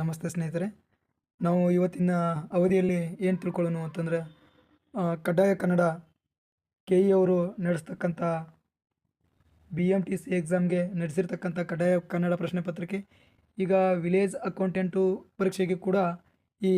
ನಮಸ್ತೆ ಸ್ನೇಹಿತರೆ. ನಾವು ಇವತ್ತಿನ ಅವಧಿಯಲ್ಲಿ ಏನು ತಿಳ್ಕೊಳ್ಳೋಣ ಅಂತಂದರೆ ಕಡ್ಡಾಯ ಕನ್ನಡ ಕೆ ಇ ಅವರು ನಡೆಸ್ತಕ್ಕಂಥ ಬಿ ಎಂ ಟಿ ಸಿ ಎಕ್ಸಾಮ್ಗೆ ನಡೆಸಿರ್ತಕ್ಕಂಥ ಕಡ್ಡಾಯ ಕನ್ನಡ ಪ್ರಶ್ನೆ ಪತ್ರಿಕೆ, ಈಗ ವಿಲೇಜ್ ಅಕೌಂಟೆಂಟು ಪರೀಕ್ಷೆಗೆ ಕೂಡ ಈ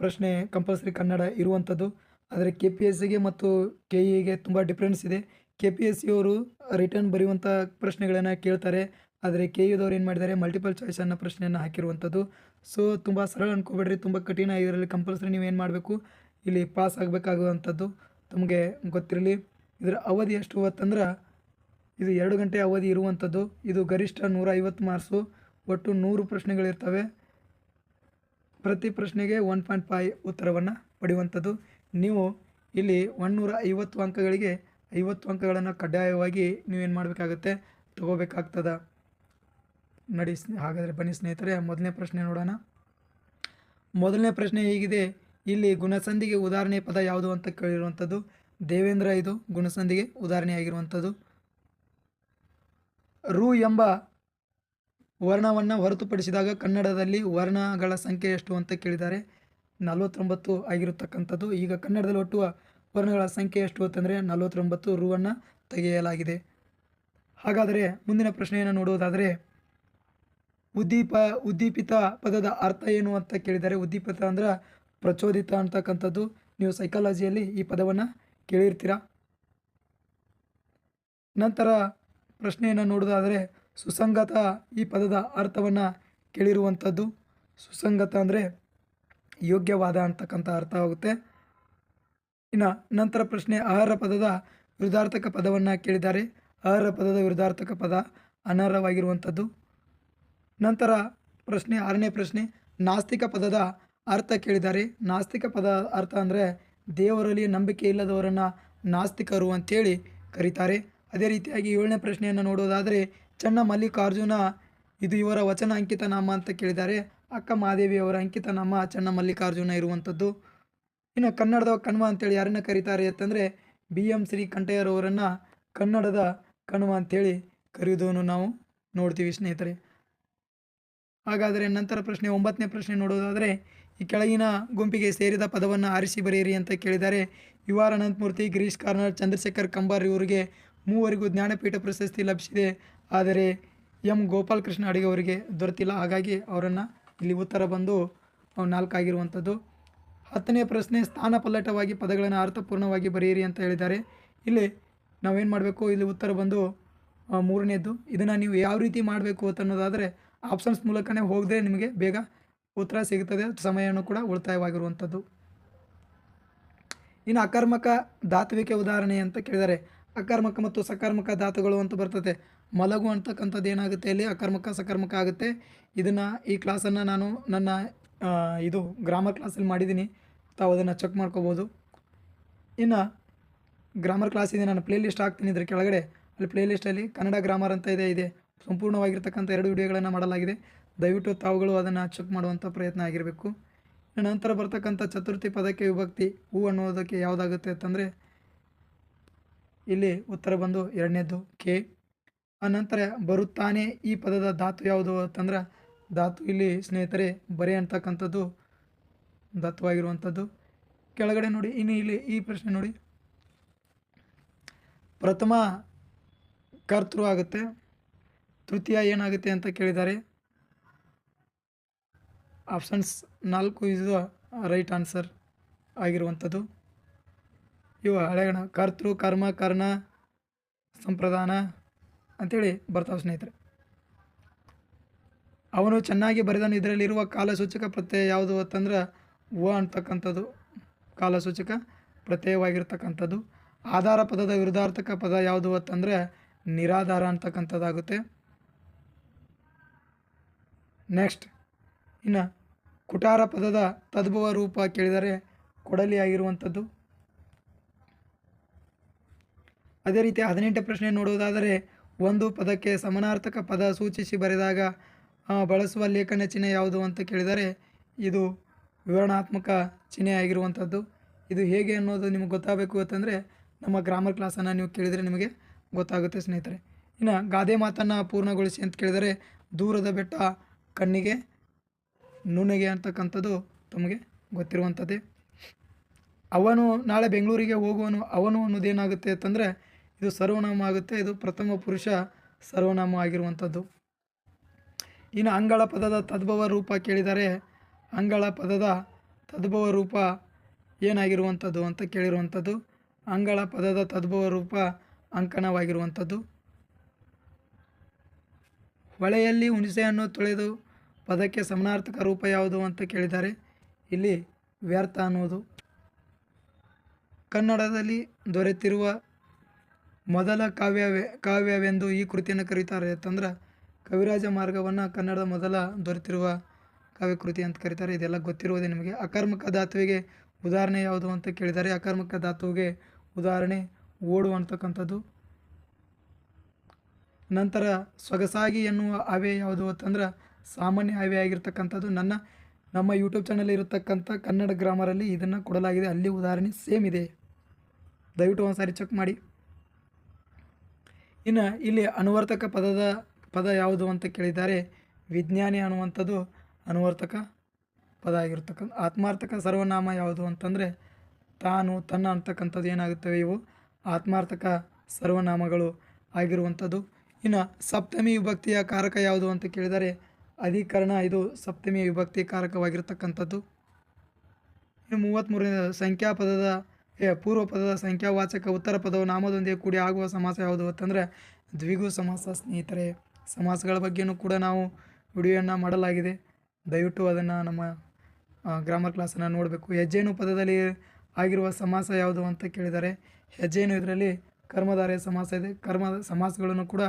ಪ್ರಶ್ನೆ ಕಂಪಲ್ಸರಿ ಕನ್ನಡ ಇರುವಂಥದ್ದು. ಆದರೆ ಕೆ ಪಿ ಎಸ್ ಸಿಗೆ ಮತ್ತು ಕೆ ಇಗೆ ತುಂಬ ಡಿಫ್ರೆನ್ಸ್ ಇದೆ. ಕೆ ಪಿ ಎಸ್ ಸಿ ಅವರು ರಿಟರ್ನ್ ಬರೆಯುವಂಥ ಪ್ರಶ್ನೆಗಳನ್ನು ಕೇಳ್ತಾರೆ. ಆದರೆ ಕೆ ಯುದವ್ರು ಏನು ಮಾಡಿದ್ದಾರೆ? ಮಲ್ಟಿಪಲ್ ಚಾಯ್ಸ್ ಅನ್ನೋ ಪ್ರಶ್ನೆಯನ್ನು ಹಾಕಿರುವಂಥದ್ದು. ಸೊ ತುಂಬ ಸರಳ ಅನ್ಕೋಬೇಡ್ರಿ. ತುಂಬ ಕಠಿಣ ಇದರಲ್ಲಿ ಕಂಪಲ್ಸರಿ ನೀವು ಏನು ಮಾಡಬೇಕು? ಇಲ್ಲಿ ಪಾಸ್ ಆಗಬೇಕಾಗುವಂಥದ್ದು. ತಮಗೆ ಗೊತ್ತಿರಲಿ. ಇದರ ಅವಧಿ ಎಷ್ಟು? ಹೊತ್ತಂದ್ರೆ ಇದು ಎರಡು ಗಂಟೆ ಅವಧಿ ಇರುವಂಥದ್ದು. ಇದು ಗರಿಷ್ಠ ನೂರ ಐವತ್ತು ಮಾರ್ಕ್ಸು ಒಟ್ಟು ನೂರು ಪ್ರಶ್ನೆಗಳಿರ್ತವೆ. ಪ್ರತಿ ಪ್ರಶ್ನೆಗೆ ಒನ್ ಪಾಯಿಂಟ್ ಫೈ ಉತ್ತರವನ್ನು ಪಡೆಯುವಂಥದ್ದು. ನೀವು ಇಲ್ಲಿ ಒನ್ನೂರ ಐವತ್ತು ಅಂಕಗಳಿಗೆ ಐವತ್ತು ಅಂಕಗಳನ್ನು ಕಡ್ಡಾಯವಾಗಿ ನೀವೇನು ಮಾಡಬೇಕಾಗತ್ತೆ? ತಗೋಬೇಕಾಗ್ತದ. ನಡಿ ಹಾಗಾದರೆ ಬನ್ನಿ ಸ್ನೇಹಿತರೆ, ಮೊದಲನೇ ಪ್ರಶ್ನೆ ನೋಡೋಣ. ಮೊದಲನೇ ಪ್ರಶ್ನೆ ಹೀಗಿದೆ. ಇಲ್ಲಿ ಗುಣಸಂಧಿಗೆ ಉದಾಹರಣೆ ಪದ ಯಾವುದು ಅಂತ ಕೇಳಿರುವಂಥದ್ದು. ದೇವೇಂದ್ರ ಇದು ಗುಣಸಂಧಿಗೆ ಉದಾಹರಣೆಯಾಗಿರುವಂಥದ್ದು ರು ಎಂಬ ವರ್ಣವನ್ನು ಹೊರತುಪಡಿಸಿದಾಗ ಕನ್ನಡದಲ್ಲಿ ವರ್ಣಗಳ ಸಂಖ್ಯೆ ಎಷ್ಟು ಅಂತ ಕೇಳಿದ್ದಾರೆ. ನಲವತ್ತೊಂಬತ್ತು ಆಗಿರತಕ್ಕಂಥದ್ದು. ಈಗ ಕನ್ನಡದಲ್ಲಿ ಒಟ್ಟು ವರ್ಣಗಳ ಸಂಖ್ಯೆ ಎಷ್ಟು ಅಂತಂದರೆ ನಲವತ್ತೊಂಬತ್ತು ರುವನ್ನು ತೆಗೆಯಲಾಗಿದೆ. ಹಾಗಾದರೆ ಮುಂದಿನ ಪ್ರಶ್ನೆಯನ್ನು ನೋಡುವುದಾದರೆ ಉದ್ದೀಪ, ಉದ್ದೀಪಿತ ಪದದ ಅರ್ಥ ಏನು ಅಂತ ಕೇಳಿದರೆ ಉದ್ದೀಪಿತ ಅಂದ್ರೆ ಪ್ರಚೋದಿತ ಅಂತಕ್ಕಂಥದ್ದು. ನೀವು ಸೈಕಾಲಜಿಯಲ್ಲಿ ಈ ಪದವನ್ನು ಕೇಳಿರ್ತೀರ? ನಂತರ ಪ್ರಶ್ನೆಯನ್ನು ನೋಡೋದಾದರೆ ಸುಸಂಗತ ಈ ಪದದ ಅರ್ಥವನ್ನು ಕೇಳಿರುವಂಥದ್ದು. ಸುಸಂಗತ ಅಂದರೆ ಯೋಗ್ಯವಾದ ಅಂತಕ್ಕಂಥ ಅರ್ಥ ಆಗುತ್ತೆ. ಇನ್ನು ನಂತರ ಪ್ರಶ್ನೆ ಆಹಾರ ಪದದ ವಿರುದ್ಧಾರ್ಥಕ ಪದವನ್ನು ಕೇಳಿದ್ದಾರೆ ಆಹಾರ ಪದದ ವಿರುದ್ಧಾರ್ಥಕ ಪದ ಅನರ್ಹವಾಗಿರುವಂಥದ್ದು. ನಂತರ ಪ್ರಶ್ನೆ, ಆರನೇ ಪ್ರಶ್ನೆ, ನಾಸ್ತಿಕ ಪದದ ಅರ್ಥ ಕೇಳಿದ್ದಾರೆ. ನಾಸ್ತಿಕ ಪದ ಅರ್ಥ ಅಂದರೆ ದೇವರಲ್ಲಿ ನಂಬಿಕೆ ಇಲ್ಲದವರನ್ನು ನಾಸ್ತಿಕರು ಅಂತೇಳಿ ಕರೀತಾರೆ. ಅದೇ ರೀತಿಯಾಗಿ ಏಳನೇ ಪ್ರಶ್ನೆಯನ್ನು ನೋಡೋದಾದರೆ, ಚನ್ನ ಮಲ್ಲಿಕಾರ್ಜುನ ಇದು ಇವರ ವಚನ ಅಂಕಿತ ನಾಮ ಅಂತ ಕೇಳಿದ್ದಾರೆ. ಅಕ್ಕ ಮಹಾದೇವಿ ಅವರ ಅಂಕಿತ ನಾಮ ಚನ್ನ ಮಲ್ಲಿಕಾರ್ಜುನ ಇರುವಂಥದ್ದು. ಇನ್ನು ಕನ್ನಡದ ಕಣ್ವ ಅಂತೇಳಿ ಯಾರನ್ನ ಕರೀತಾರೆ ಅಂತಂದರೆ ಬಿ ಎಂ ಶ್ರೀ ಕಂಠಯ್ಯರವರನ್ನು ಕನ್ನಡದ ಕಣ್ವ ಅಂಥೇಳಿ ಕರೆಯುವುದನ್ನು ನಾವು ನೋಡ್ತೀವಿ ಸ್ನೇಹಿತರೆ. ಹಾಗಾದರೆ ನಂತರ ಪ್ರಶ್ನೆ ಒಂಬತ್ತನೇ ಪ್ರಶ್ನೆ ನೋಡೋದಾದರೆ, ಈ ಕೆಳಗಿನ ಗುಂಪಿಗೆ ಸೇರಿದ ಪದವನ್ನು ಆರಿಸಿ ಬರೆಯಿರಿ ಅಂತ ಕೇಳಿದ್ದಾರೆ. ಯು ಆರ್ ಅನಂತಮೂರ್ತಿ ಗಿರೀಶ್ ಕಾರ್ನರ್ ಚಂದ್ರಶೇಖರ್ ಕಂಬಾರ್ ಇವರಿಗೆ ಮೂವರಿಗೂ ಜ್ಞಾನಪೀಠ ಪ್ರಶಸ್ತಿ ಲಭಿಸಿದೆ. ಆದರೆ ಎಂ. ಗೋಪಾಲಕೃಷ್ಣ ಅಡಿಗೆ ಅವರಿಗೆ ದೊರೆತಿಲ್ಲ. ಹಾಗಾಗಿ ಅವರನ್ನು ಇಲ್ಲಿ ಉತ್ತರ ಬಂದು ನಾಲ್ಕಾಗಿರುವಂಥದ್ದು. ಹತ್ತನೇ ಪ್ರಶ್ನೆ ಸ್ಥಾನ ಪಲ್ಲಟವಾಗಿ ಪದಗಳನ್ನು ಅರ್ಥಪೂರ್ಣವಾಗಿ ಬರೆಯಿರಿ ಅಂತ ಹೇಳಿದ್ದಾರೆ. ಇಲ್ಲಿ ನಾವೇನು ಮಾಡಬೇಕು? ಇಲ್ಲಿ ಉತ್ತರ ಬಂದು ಮೂರನೇದು ಮೂರನೇದ್ದು, ಇದನ್ನು ನೀವು ಯಾವ ರೀತಿ ಮಾಡಬೇಕು ಅಂತ ಅನ್ನೋದಾದರೆ ಆಪ್ಷನ್ಸ್ ಮೂಲಕನೇ ಹೋಗದೆ ನಿಮಗೆ ಬೇಗ ಉತ್ತರ ಸಿಗುತ್ತದೆ. ಸಮಯವನ್ನು ಕೂಡ ಉಳಿತಾಯವಾಗಿರುವಂಥದ್ದು. ಇನ್ನು ಅಕರ್ಮಕ ಧಾತುವಿಕೆ ಉದಾಹರಣೆ ಅಂತ ಕೇಳಿದರೆ, ಅಕರ್ಮಕ ಮತ್ತು ಸಕರ್ಮಕ ಧಾತುಗಳು ಅಂತ ಬರ್ತದೆ. ಮಲಗು ಅಂತಕ್ಕಂಥದ್ದು ಏನಾಗುತ್ತೆ ಇಲ್ಲಿ? ಅಕರ್ಮಕ, ಸಕರ್ಮಕ ಆಗುತ್ತೆ. ಇದನ್ನು ಈ ಕ್ಲಾಸನ್ನು ನಾನು ನನ್ನ ಇದು ಗ್ರಾಮರ್ ಕ್ಲಾಸಲ್ಲಿ ಮಾಡಿದ್ದೀನಿ. ತಾವು ಅದನ್ನು ಚೆಕ್ ಮಾಡ್ಕೋಬೋದು. ಇನ್ನು ಗ್ರಾಮರ್ ಕ್ಲಾಸ್ ನಾನು ಪ್ಲೇ ಲಿಸ್ಟ್ ಹಾಕ್ತೀನಿ ಇದ್ರ ಕೆಳಗಡೆ. ಅಲ್ಲಿ ಪ್ಲೇ ಲಿಸ್ಟಲ್ಲಿ ಕನ್ನಡ ಗ್ರಾಮರ್ ಅಂತ ಇದೆ ಇದೆ. ಸಂಪೂರ್ಣವಾಗಿರ್ತಕ್ಕಂಥ ಎರಡು ವಿಡಿಯೋಗಳನ್ನು ಮಾಡಲಾಗಿದೆ. ದಯವಿಟ್ಟು ತಾವುಗಳು ಅದನ್ನು ಚೆಕ್ ಮಾಡುವಂಥ ಪ್ರಯತ್ನ ಆಗಿರಬೇಕು. ನಂತರ ಬರ್ತಕ್ಕಂಥ ಚತುರ್ಥಿ ಪದಕ್ಕೆ ವಿಭಕ್ತಿ, ಹೂ ಅನ್ನೋದಕ್ಕೆ ಯಾವುದಾಗುತ್ತೆ ಅಂತಂದರೆ, ಇಲ್ಲಿ ಉತ್ತರ ಬಂದು ಎರಡನೇದು ಕೆ. ಆನಂತರ ನಂತರ ಬರುತ್ತಾನೆ ಈ ಪದದ ಧಾತು ಯಾವುದು ಅಂತಂದ್ರೆ, ಧಾತು ಇಲ್ಲಿ ಸ್ನೇಹಿತರೆ ಬರೆ ಅಂತಕ್ಕಂಥದ್ದು ಧಾತುವಾಗಿರುವಂಥದ್ದು. ಕೆಳಗಡೆ ನೋಡಿ, ಇನ್ನು ಇಲ್ಲಿ ಈ ಪ್ರಶ್ನೆ ನೋಡಿ. ಪ್ರಥಮ ಕರ್ತೃ ಆಗುತ್ತೆ. ತೃತೀಯ ಏನಾಗುತ್ತೆ ಅಂತ ಕೇಳಿದ್ದಾರೆ? ಆಪ್ಷನ್ಸ್ ನಾಲ್ಕು ಇದು ರೈಟ್ ಆನ್ಸರ್ ಆಗಿರುವಂಥದ್ದು. ಇವು ಹಳೆಗಣ, ಕರ್ತೃ, ಕರ್ಮ, ಕರ್ಣ, ಸಂಪ್ರದಾನ ಅಂಥೇಳಿ ಬರ್ತಾವೆ ಸ್ನೇಹಿತರೆ. ಅವನು ಚೆನ್ನಾಗಿ ಬರೆದನು ಇದರಲ್ಲಿರುವ ಕಾಲಸೂಚಕ ಪ್ರತ್ಯಯ ಯಾವುದು ಅಂತಂದ್ರೆ ವ ಅಂತಕ್ಕಂಥದ್ದು. ಕಾಲಸೂಚಕ ಪ್ರತ್ಯಯವಾಗಿರ್ತಕ್ಕಂಥದ್ದು. ಆಧಾರ ಪದದ ವಿರುದ್ಧಾರ್ಥಕ ಪದ ಯಾವುದು ಅಂತಂದರೆ ನಿರಾಧಾರ ಅಂತಕ್ಕಂಥದ್ದಾಗುತ್ತೆ. ನೆಕ್ಸ್ಟ್. ಇನ್ನು ಕುಟಾರ ಪದದ ತದ್ಭವ ರೂಪ ಕೇಳಿದರೆ ಕೊಡಲಿ ಆಗಿರುವಂಥದ್ದು ಅದೇ ರೀತಿ ಹದಿನೆಂಟು ಪ್ರಶ್ನೆ ನೋಡುವುದಾದರೆ ಒಂದು ಪದಕ್ಕೆ ಸಮನಾರ್ಥಕ ಪದ ಸೂಚಿಸಿ ಬರೆದಾಗ ಬಳಸುವ ಲೇಖನ ಚಿಹ್ನೆ ಯಾವುದು ಅಂತ ಕೇಳಿದರೆ ಇದು ವಿವರಣಾತ್ಮಕ ಚಿಹ್ನೆ ಆಗಿರುವಂಥದ್ದು. ಇದು ಹೇಗೆ ಅನ್ನೋದು ನಿಮಗೆ ಗೊತ್ತಾಗಬೇಕು ಅಂತಂದರೆ ನಮ್ಮ ಗ್ರಾಮರ್ ಕ್ಲಾಸನ್ನು ನೀವು ಕೇಳಿದರೆ ನಿಮಗೆ ಗೊತ್ತಾಗುತ್ತೆ ಸ್ನೇಹಿತರೆ. ಇನ್ನು ಗಾದೆ ಮಾತನ್ನು ಪೂರ್ಣಗೊಳಿಸಿ ಅಂತ ಕೇಳಿದರೆ ದೂರದ ಬೆಟ್ಟ ಕಣ್ಣಿಗೆ ನುಣಿಗೆ ಅಂತಕ್ಕಂಥದ್ದು ತಮಗೆ ಗೊತ್ತಿರುವಂಥದ್ದೇ. ಅವನು ನಾಳೆ ಬೆಂಗಳೂರಿಗೆ ಹೋಗುವನು, ಅವನು ಅನ್ನೋದೇನಾಗುತ್ತೆ ಅಂತಂದರೆ, ಇದು ಸರ್ವನಾಮ ಆಗುತ್ತೆ, ಇದು ಪ್ರಥಮ ಪುರುಷ ಸರ್ವನಾಮ ಆಗಿರುವಂಥದ್ದು. ಇನ್ನು ಅಂಗಳ ಪದದ ತದ್ಭವ ರೂಪ ಕೇಳಿದರೆ, ಅಂಗಳ ಪದದ ತದ್ಭವ ರೂಪ ಏನಾಗಿರುವಂಥದ್ದು ಅಂತ ಕೇಳಿರುವಂಥದ್ದು. ಅಂಗಳ ಪದದ ತದ್ಭವ ರೂಪ ಅಂಕಣವಾಗಿರುವಂಥದ್ದು. ಹೊಳೆಯಲ್ಲಿ ಹುಣಸೆಯನ್ನು ತೊಳೆದು ಪದಕ್ಕೆ ಸಮನಾರ್ಥಕ ರೂಪ ಯಾವುದು ಅಂತ ಕೇಳಿದ್ದಾರೆ ಇಲ್ಲಿ ವ್ಯರ್ಥ ಅನ್ನೋದು ಕನ್ನಡದಲ್ಲಿ ದೊರೆತಿರುವ ಮೊದಲ ಕಾವ್ಯವೇ, ಕಾವ್ಯವೆಂದು ಈ ಕೃತಿಯನ್ನು ಕರೀತಾರೆ ಅಂತಂದ್ರೆ ಕವಿರಾಜ ಮಾರ್ಗವನ್ನು ಕನ್ನಡದ ಮೊದಲ ದೊರೆತಿರುವ ಕಾವ್ಯಕೃತಿ ಅಂತ ಕರೀತಾರೆ. ಇದೆಲ್ಲ ಗೊತ್ತಿರುವುದೇ ನಿಮಗೆ. ಅಕರ್ಮಕ ಧಾತುವಿಗೆ ಉದಾಹರಣೆ ಯಾವುದು ಅಂತ ಕೇಳಿದ್ದಾರೆ ಅಕರ್ಮಕ ಧಾತುವಿಗೆ ಉದಾಹರಣೆ ಓಡು ಅಂತಕ್ಕಂಥದ್ದು. ನಂತರ ಸೊಗಸಾಗಿ ಎನ್ನುವ ಹವೆ ಯಾವುದು ಅಂತಂದ್ರೆ ಸಾಮಾನ್ಯ ಹವೆ ಆಗಿರ್ತಕ್ಕಂಥದ್ದು ನನ್ನ, ನಮ್ಮ ಯೂಟ್ಯೂಬ್ ಚಾನಲ್ ಇರತಕ್ಕಂಥ ಕನ್ನಡ ಗ್ರಾಮರಲ್ಲಿ ಇದನ್ನು ಕೊಡಲಾಗಿದೆ. ಅಲ್ಲಿ ಉದಾಹರಣೆ ಸೇಮ್ ಇದೆ. ದಯವಿಟ್ಟು ಒಂದು ಸಾರಿ ಚೆಕ್ ಮಾಡಿ. ಇನ್ನು ಇಲ್ಲಿ ಅನುವರ್ತಕ ಪದದ, ಪದ ಯಾವುದು ಅಂತ ಕೇಳಿದ್ದಾರೆ. ವಿಜ್ಞಾನಿ ಅನ್ನುವಂಥದ್ದು ಅನುವರ್ತಕ ಪದ ಆಗಿರ್ತಕ್ಕಂಥ ಆತ್ಮಾರ್ಥಕ ಸರ್ವನಾಮ ಯಾವುದು ಅಂತಂದರೆ ತಾನು, ತನ್ನ ಅಂತಕ್ಕಂಥದ್ದು ಏನಾಗುತ್ತವೆ ಇವು? ಆತ್ಮಾರ್ಥಕ ಸರ್ವನಾಮಗಳು ಆಗಿರುವಂಥದ್ದು. ಇನ್ನು ಸಪ್ತಮಿ ವಿಭಕ್ತಿಯ ಕಾರಕ ಯಾವುದು ಅಂತ ಕೇಳಿದರೆ ಅಧಿಕರಣ ಇದು ಸಪ್ತಮಿ ವಿಭಕ್ತಿ ಕಾರಕವಾಗಿರ್ತಕ್ಕಂಥದ್ದು. ಇನ್ನು ಮೂವತ್ತ್ಮೂರನೇ ಸಂಖ್ಯಾಪದದ ಪೂರ್ವ ಪದದ ಸಂಖ್ಯಾವಾಚಕ ಉತ್ತರ ಪದವು ನಾಮದೊಂದಿಗೆ ಕೂಡಿ ಆಗುವ ಸಮಾಸ ಯಾವುದು ಅಂತಂದರೆ ದ್ವಿಗು ಸಮಾಸ ಸ್ನೇಹಿತರೆ. ಸಮಾಸಗಳ ಬಗ್ಗೆಯೂ ಕೂಡ ನಾವು ವಿಡಿಯೋಯನ್ನು ಮಾಡಲಾಗಿದೆ. ದಯವಿಟ್ಟು ಅದನ್ನು ನಮ್ಮ ಗ್ರಾಮರ್ ಕ್ಲಾಸನ್ನು ನೋಡಬೇಕು. ಹೆಜ್ಜೇನು ಪದದಲ್ಲಿ ಆಗಿರುವ ಸಮಾಸ ಯಾವುದು ಅಂತ ಕೇಳಿದರೆ ಹೆಜ್ಜೇನು ಇದರಲ್ಲಿ ಕರ್ಮಧಾರೆಯ ಸಮಾಸ ಇದೆ. ಕರ್ಮ ಸಮಾಸಗಳನ್ನು ಕೂಡ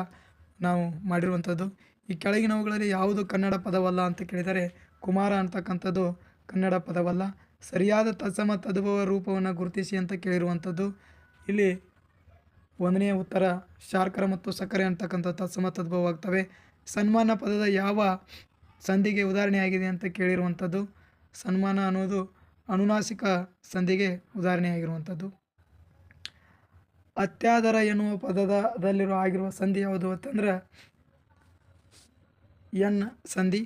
ನಾವು ಮಾಡಿರುವಂಥದ್ದು. ಈ ಕೆಳಗಿನವುಗಳಲ್ಲಿ ಯಾವುದು ಕನ್ನಡ ಪದವಲ್ಲ ಅಂತ ಕೇಳಿದರೆ ಕುಮಾರ ಅಂತಕ್ಕಂಥದ್ದು ಕನ್ನಡ ಪದವಲ್ಲ. ಸರಿಯಾದ ತತ್ಸಮ ತದ್ಭವ ರೂಪವನ್ನು ಗುರುತಿಸಿ ಅಂತ ಕೇಳಿರುವಂಥದ್ದು. ಇಲ್ಲಿ ಒಂದನೆಯ ಉತ್ತರ ಶಾರ್ಕರ ಮತ್ತು ಸಕ್ಕರೆ ಅಂತಕ್ಕಂಥ ತತ್ಸಮ ತದ್ಭವವಾಗ್ತವೆ. ಸನ್ಮಾನ ಪದದ ಯಾವ ಸಂಧಿಗೆ ಉದಾಹರಣೆಯಾಗಿದೆ ಅಂತ ಕೇಳಿರುವಂಥದ್ದು. ಸನ್ಮಾನ ಅನ್ನೋದು ಅನುನಾಸಿಕ ಸಂಧಿಗೆ ಉದಾಹರಣೆಯಾಗಿರುವಂಥದ್ದು. ಅತ್ಯಾದರ ಎನ್ನುವ ಪದದಲ್ಲಿರುವ ಆಗಿರುವ ಸಂಧಿ ಯಾವುದು ಅಂತಂದ್ರೆ ಎನ್ ಸಂಧಿ.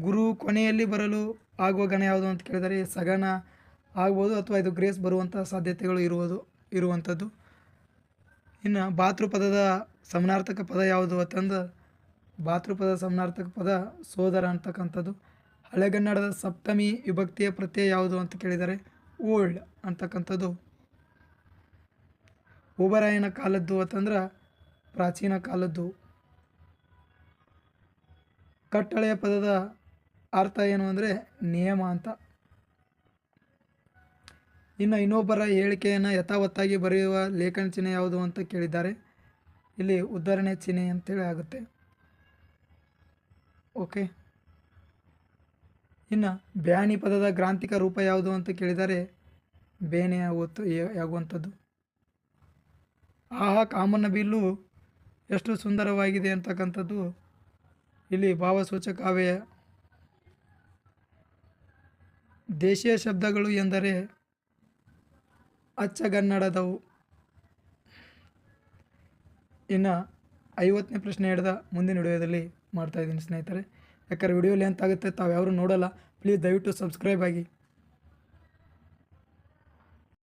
ಗುರು ಕೊನೆಯಲ್ಲಿ ಬರಲು ಆಗುವ ಗಣ ಯಾವುದು ಅಂತ ಕೇಳಿದರೆ ಸಗಣ ಆಗ್ಬೋದು ಅಥವಾ ಇದು ಗ್ರೇಸ್ ಬರುವಂಥ ಸಾಧ್ಯತೆಗಳು ಇರುವುದು, ಇರುವಂಥದ್ದು. ಇನ್ನು ಭಾತೃಪದದ ಸಮನಾರ್ಥಕ ಪದ ಯಾವುದು ಅಂತಂದ್ರೆ ಭಾತೃಪದ ಸಮನಾರ್ಥಕ ಪದ ಸೋದರ ಅಂತಕ್ಕಂಥದ್ದು. ಹಳೆಗನ್ನಡದ ಸಪ್ತಮಿ ವಿಭಕ್ತಿಯ ಪ್ರತ್ಯಯ ಯಾವುದು ಅಂತ ಕೇಳಿದರೆ ಓಲ್ಡ್ ಅಂತಕ್ಕಂಥದ್ದು. ಓಬರಾಯನ ಕಾಲದ್ದು ಅಂತಂದ್ರೆ ಪ್ರಾಚೀನ ಕಾಲದ್ದು. ಕಟ್ಟಳೆಯ ಪದದ ಅರ್ಥ ಏನು ಅಂದರೆ ನಿಯಮ ಅಂತ. ಇನ್ನು ಇನ್ನೊಬ್ಬರ ಹೇಳಿಕೆಯನ್ನು ಯಥಾವತ್ತಾಗಿ ಬರೆಯುವ ಲೇಖನ ಚಿಹ್ನೆ ಯಾವುದು ಅಂತ ಕೇಳಿದ್ದಾರೆ. ಇಲ್ಲಿ ಉದ್ಧರಣೆ ಚಿಹ್ನೆ ಅಂತೇಳಿ ಆಗುತ್ತೆ. ಓಕೆ. ಇನ್ನು ಬ್ಯಾನಿ ಪದದ ಗ್ರಾಂಥಿಕ ರೂಪ ಯಾವುದು ಅಂತ ಕೇಳಿದರೆ ಬೇನೆ ಆಗುವಂಥದ್ದು ಆಹಾ ಕಾಮನ ಬಿಲ್ಲು ಎಷ್ಟು ಸುಂದರವಾಗಿದೆ ಅಂತಕ್ಕಂಥದ್ದು ಇಲ್ಲಿ ಭಾವಸೂಚಕ ಅವ್ಯಯ ದೇಶೀಯ ಶಬ್ದಗಳು ಎಂದರೆ ಅಚ್ಚಗನ್ನಡದವು. ಇನ್ನು ಐವತ್ತನೇ ಪ್ರಶ್ನೆ ಹಿಡ್ದ ಮುಂದಿನ ವಿಡಿಯೋದಲ್ಲಿ ಮಾಡ್ತಾಯಿದ್ದೀನಿ ಸ್ನೇಹಿತರೆ. ಯಾಕಂದ್ರೆ ವಿಡಿಯೋ ಲೆಂತ್ ಆಗುತ್ತೆ ತಾವು ಯಾರು ನೋಡಲ್ಲ ಪ್ಲೀಸ್ ದಯವಿಟ್ಟು ಸಬ್ಸ್ಕ್ರೈಬ್ ಆಗಿ.